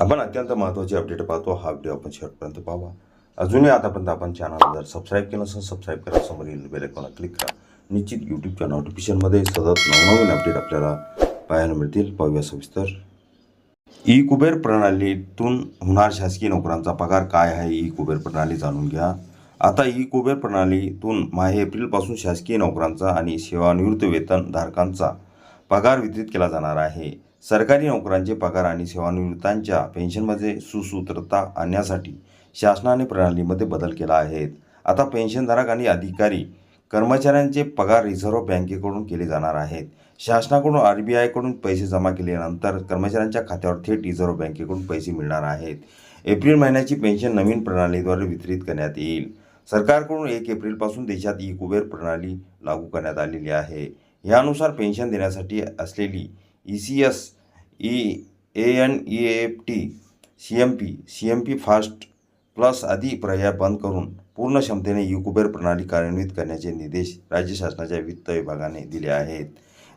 आपण अत्यंत महत्त्वाची अपडेट पाहतो. हा व्हिडिओ आपण शेवटपर्यंत पाहावा. अजूनही आतापर्यंत आपण चॅनल जर सबस्क्राईब केलं असेल सबस्क्राईब करा. समोरील बेल क्लिक करा. निश्चित यूट्यूबच्या नोटिफिकेशनमध्ये सतत नवनवीन अपडेट आपल्याला पाहायला मिळतील. पाहूया सविस्तर. ई कुबेर प्रणालीतून होणार शासकीय नोकरांचा पगार काय आहे? ई कुबेर प्रणाली जाणून घ्या. आता ई कुबेर प्रणालीतून माहे एप्रिलपासून शासकीय नोकरांचा आणि सेवानिवृत्त वेतन धारकांचा पगार वितरित केला जाणार आहे. सरकारी नोकरांचे पगार आणि सेवानिवृत्तांच्या पेन्शनमध्ये सुसूत्रता आणण्यासाठी शासनाने प्रणालीमध्ये बदल केला आहे. आता पेन्शनधारक आणि अधिकारी कर्मचाऱ्यांचे पगार रिझर्व्ह बँकेकडून केले जाणार आहेत. शासनाकडून आर बी आयकडून पैसे जमा केल्यानंतर कर्मचाऱ्यांच्या खात्यावर थेट रिझर्व्ह बँकेकडून पैसे मिळणार आहेत. एप्रिल महिन्याची पेन्शन नवीन प्रणालीद्वारे वितरित करण्यात येईल. सरकारकडून एक एप्रिलपासून देशात ई कुबेर प्रणाली लागू करण्यात आलेली आहे. यानुसार पेन्शन देण्यासाठी असलेली E C S E A N E F T C M P C M P fast plus आदी पर्याय बंद करून पूर्ण क्षमतेने ई कुबेर प्रणाली कार्यान्वित करण्याचे निर्देश राज्य शासनाच्या वित्त विभागाने दिले आहेत.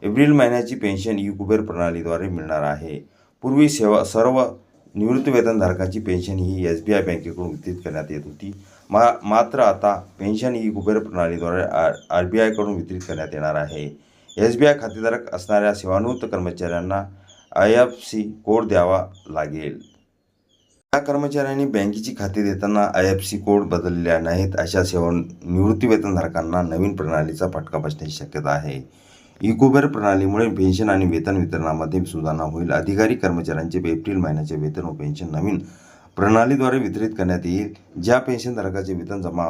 एप्रिल महिन्याची पेन्शन ई कुबेर प्रणालीद्वारे मिळणार आहे. पूर्वी सेवा सर्व निवृत्तीवेतनधारकांची पेन्शन ही एस बी आय बँकेकडून वितरित करण्यात येत होती. मा मात्र आता पेन्शन ही कुबेर प्रणालीद्वारे आर आर बी आयकडून वितरित करण्यात येणार आहे. एस बी आय खातेधारक असणाऱ्या सेवानिवृत्त कर्मचाऱ्यांना आय एफ सी कोड द्यावा लागेल. या कर्मचाऱ्यांनी बँकेची खाते देताना आय एफ सी कोड बदललेल्या नाहीत अशा सेवा निवृत्तीवेतनधारकांना नवीन प्रणालीचा फटका बसण्याची शक्यता आहे. इकोबेर प्रणालीमुळे पेन्शन आणि वेतन वितरणामध्ये सुधारणा होईल. अधिकारी कर्मचाऱ्यांचे एप्रिल महिन्याचे वेतन व पेन्शन नवीन प्रणालीद्वारे वितरित करण्यात येईल. ज्या पेन्शनधारकाचे वेतन जमा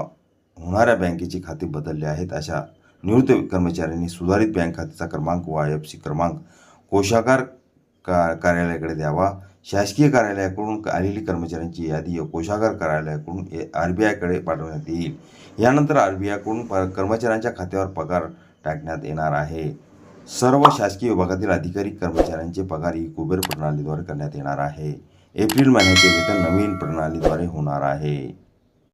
होणाऱ्या बँकेची खाते बदलले आहेत अशा निवृत्त कर्मचाऱ्यांनी सुधारित बँक खात्याचा क्रमांक व आय एफ़ सी क्रमांक कोशागार का कार्यालयाकडे द्यावा. शासकीय कार्यालयाकडून आलेली कर्मचाऱ्यांची यादी कोशागार कार्यालयाकडून आर बी आयकडे पाठवण्यात येईल. यानंतर आर बी आयकडून कर्मचाऱ्यांच्या खात्यावर पगार टाकण्यात येणार आहे. सर्व शासकीय विभागातील अधिकारी कर्मचाऱ्यांचे पगार ही कुबेर प्रणालीद्वारे करण्यात येणार आहे. एप्रिल महिन्याचे वेतन नवीन प्रणालीद्वारे होणार आहे.